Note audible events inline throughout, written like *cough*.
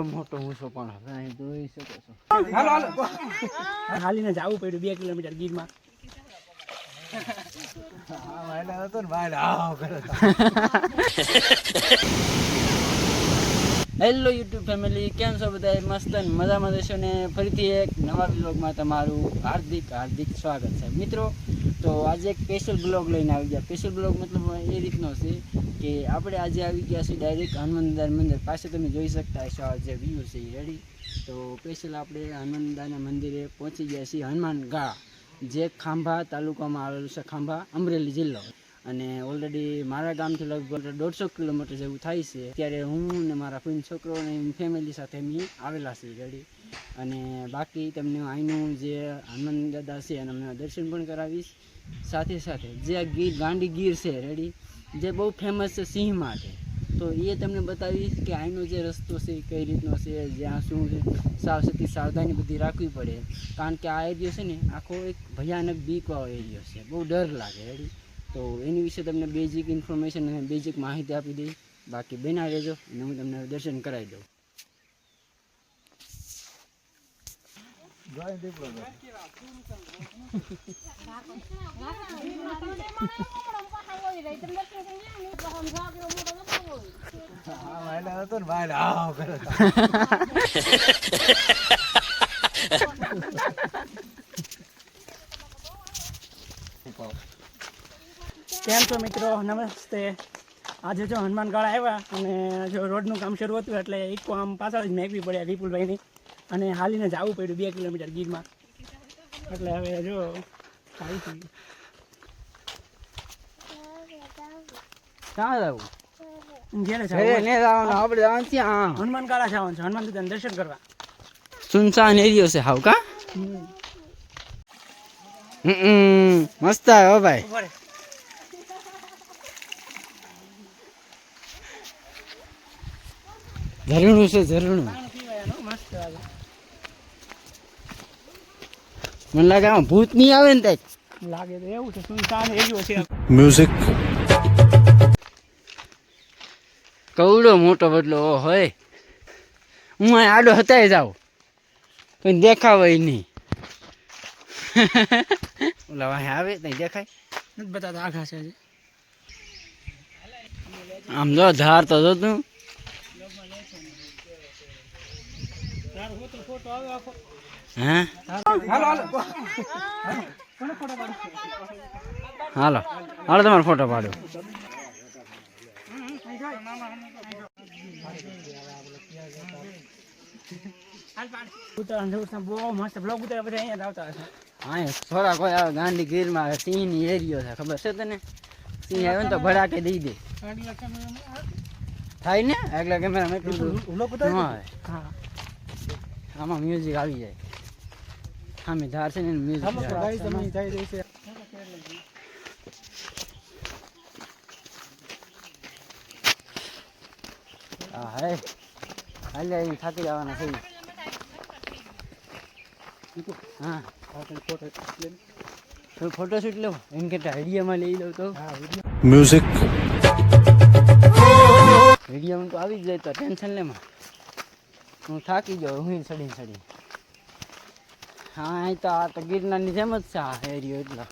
કવડો મોટો ઊંચો પણ હવે અહીં જોઈ શકો છો. હાલીને જવું પડ્યું બે કિલોમીટર ગીરમાં. *laughs* હેલો યુટ્યુબ ફેમિલી કેમ છો બધા? મસ્ત મજામાં જશો ને ફરીથી એક નવા બ્લોગમાં તમારું હાર્દિક હાર્દિક સ્વાગત છે. મિત્રો, તો આજે એક સ્પેશિયલ બ્લોગ લઈને આવી ગયા. સ્પેશિયલ બ્લોગ મતલબ એ રીતનો છે કે આપણે આજે આવી ગયા છીએ ડાયરેક્ટ હનુમાનદાર મંદિર પાસે. તમે જોઈ શકતા હશો જે વ્યૂ છે રેડી તો સ્પેશિયલ આપણે હનુમાનદારના મંદિરે પહોંચી ગયા છીએ હનુમાન ગા જે ખાંભા તાલુકામાં આવેલું છે ખાંભા, અમરેલી જિલ્લો. અને ઓલરેડી મારા ગામથી લગભગ દોઢસો કિલોમીટર જેવું થાય છે. ત્યારે હું ને મારા ફ્રેન્ડ છોકરો અને ફેમિલી સાથે અમે આવેલા છીએ રેડી અને બાકી તમને અહીંનું જે હનુમાન દાદા છે અને અમને દર્શન પણ કરાવીશ. સાથે સાથે જે ગીર, ગાંડી ગીર છે રેડી જે બહુ ફેમસ છે, સિંહ માટે તો એ તમને બતાવીશ કે અહીંનો જે રસ્તો છે કઈ રીતનો છે, જ્યાં શું છે, સાવચેતી, સાવધાની બધી રાખવી પડે. કારણ કે આ એરિયો છે ને, આખો એક ભયાનક બીકવાળો એરિયો છે. બહુ ડર લાગે રેડી તો એની વિશે તમને બેઝિક ઇન્ફોર્મેશન અને બેઝિક માહિતી આપી દઈ બાકી બેના રહેજો અને હું તમને દર્શન કરાવી દઉં. *laughs* કેમ *laughs* છો મિત્રો નમસ્તે. આજે જો હનુમાનગઢ આવ્યા અને જો રોડનું કામ શરૂ હતું એટલે એક આમ પાછળ જ મેકવી પડ્યા વિપુલભાઈની. અને હાલીને જવું પડ્યું બે કિલોમીટર ગીરમાં. એટલે હવે જો ક્યાં જવું? ઘેરે જવાનું આપણે જવાનું ત્યાં. હનુમાનગાળા જવાનું છે. હનુમાન દાદાને દર્શન કરવા. સુનસાન એરિયો છે હાવ કા. હમ. મસ્ત આવ્યો ભાઈ ઊભો રહે. ઝરણું છે ઝરણું. મને લાગે આમાં ભૂત નહીં આવે ને ત્યાં લાગે તો એવું છે સુનસાન એરિયો છે. મ્યુઝિક કવડો મોટો બદલો ઓ હોય. હું અહીં આડો હતાય જાઉં. કોઈ દેખાવાય નહીં. *laughs* ઓલા વાહે આવે ત્યાં દેખાય. નથી બતાતા આઘા છે આમ જો ધાર તો જો તું તારો ફોટો ફોટો આવે આખો. હે હાલો હાલો તમારો ફોટો પાડો. ઉત્તરાયણ જવું છે બહુ મસ્ત બ્લોગ અહીંયા આવતા હશે હા થોડા કોઈ આવે ગાંધી ગીરમાં સિંહની એરિયો છે ખબર છે તને? સિંહ આવે ને તો ભડાકે દઈ દે. થાય ને? આગલા કેમેરા હા. આમાં મ્યુઝિક આવી જાય. સામે ધાર છે ને મ્યુઝિક જઈ રહી છે. હા હે. હાલે અહીં થાકી જવાના થઈ હા. ફોટોશૂટ લેવો એમ કે આઈડિયામાં લઈ લઉં તો. મ્યુઝિક વિડીયોમાં તો આવી જ જાય તો ટેન્શન લેમાં. હું થાકી ગયો હું સડીને સડીને હા અહીં તો આ તો ગીરનારની જેમ જ છે આ એરિયો એટલો.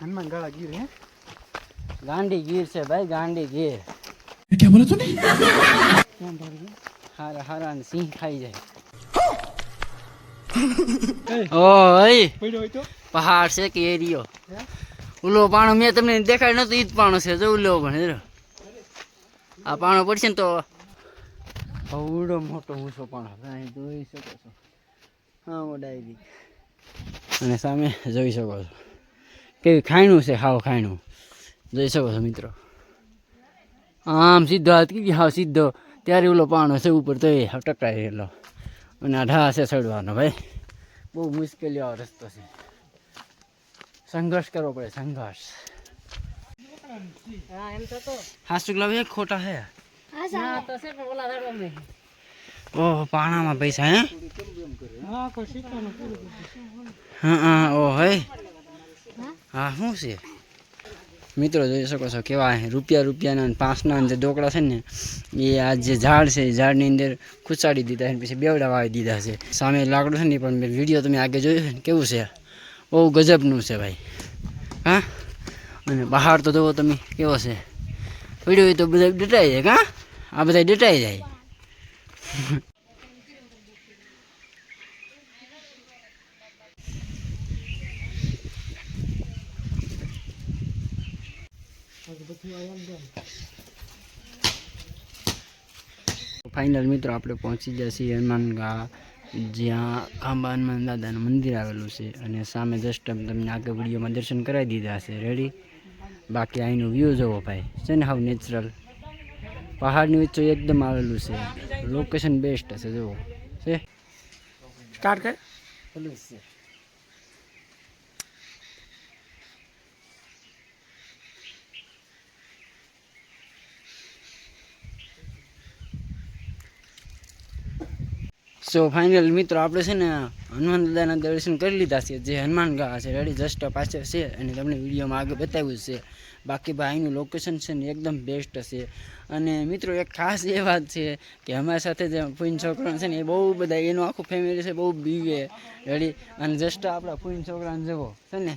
હનુમાન ગાળા ગીર હે? ગાંડી ગીર છે ભાઈ ગાંડી ગીર. ક્યાં બોલો તું હારા હારા ને સિંહ ખાઈ જાય. ઓય પહાડ છે કે એરિયો? ઉલો પાણો મેં તમને દેખાય નતો ઈ જ પાણો છે જો ઉલો પણ આ પાણો પડશે ને તો હવડો મોટો ઊંચો પાણો તમે અહીં જોઈ શકો છો. હા મોડાઈ અને સામે જોઈ શકો છો. કેવી ખાયણું છે, હાવ ખાયણું. જોઈ શકો છો મિત્રો. આમ સીધો હાથ કીધી, હાવ સીધો. ત્યારે ઓલો પાણો છે, ઉપર તો એ હાવ ટકરાયેલો અને આઢા છે ચડવાનો, ભાઈ. બહુ મુશ્કેલીઓ વાળો રસ્તો છે. સંઘર્ષ કરવો પડે, સંઘર્ષ. હા એમ તો તો હાસુ લાવ ખોટા હે છે ઓહ પાણામાં પૈસા હે? હા હા હા ઓ હે? હા શું છે? મિત્રો જોઈ શકો છો કેવા રૂપિયા રૂપિયાના પાંચના જે ઢોકળા છે ને એ આ જે ઝાડ છે ઝાડની અંદર ખુચાડી દીધા છે પછી બેવડા વાવી દીધા છે. સામે લાકડું છે ને પણ વીડિયો તમે આગળ જોયું છે ને કેવું છે? બહુ ગજબનું છે ભાઈ. હા? અને બહાર તો જુઓ તમે કેવો છે? વીડિયો તો બધા ડટાઈ જાય હા? આ બધા ડટાઈ જાય. ફાઇનલ મિત્રો, આપણે પહોંચી ગયા છીએ હનુમાનગા જ્યાં ખાંબા હનુમાન દાદાનું મંદિર આવેલું છે અને સામે જસ્ટ તમને આગળ વિડીયોમાં દર્શન કરાવી દીધા છે. રેડી બાકી અહીંનું વ્યૂ જોવો ભાઈ. છે ને હાવ નેચરલ પહાડની વચ્ચે એકદમ આવેલું છે. લોકેશન બેસ્ટ હશે જુઓ. છે? સ્ટાર્ટ કર. છે. સો ફાઇનલ મિત્રો, આપણે છે ને હનુમાન દાદાના દર્શન કરી લીધા છે. જે હનુમાન ગા છે રેડી જસ્ટ પાછળ છે અને તમને વિડીયોમાં આગળ બતાવ્યું છે. બાકી ભાઈનું લોકેશન છે ને એકદમ બેસ્ટ છે. અને મિત્રો, એક ખાસ એ વાત છે કે અમારી સાથે જે ફૂઈન છોકરા છે ને, એ બહુ બધા, એનું આખું ફેમિલી છે, બહુ બીવે રેડી અને જસ્ટ આપણા ફૂઈન છોકરાને જવો છે ને?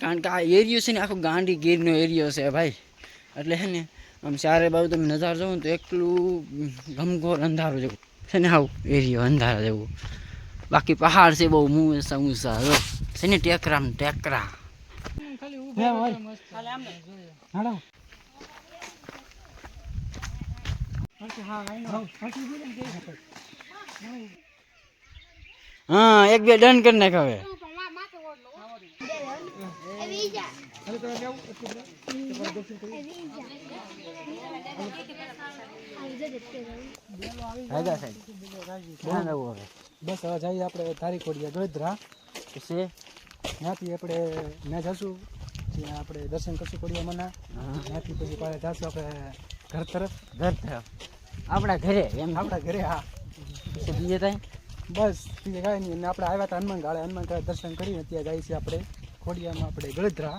કારણ કે આ એરિયો છે ને, આખો ગાંડી ગીરનો એરિયો છે, ભાઈ. એટલે છે ને આમ ચારે બાજુ તમે નજારો જોવો ને તો એકલું ગમઘોર અંધારું જેવું. છે ને આવું એરિયો અંધારા જેવું. બાકી પહાડ છે બહુ ઊંચા ઊંચા જો છે ને ટેકરા ટેકરા. હા, એક બે ડન કરી નાખ હવે. રાજા બસ હવે જઈએ આપણે તારી ખોડીએ ગોધરા છે ત્યાંથી આપણે મેં જશું ત્યાં આપણે દર્શન કરશું કોડિયામાંના ત્યાંથી પછી પાછા જશું આપણે ઘર તરફ ઘર તરફ આપણા ઘરે એમ આપણા ઘરે હા બીજે થાય બસ બીજે કાંઈ નહીં આપણે આવ્યા હતા હનુમાન ગાળે હનુમાન ગાળે દર્શન કરીને ત્યાં જઈએ છીએ આપણે ખોડિયામાં, આપણે ગળધરા.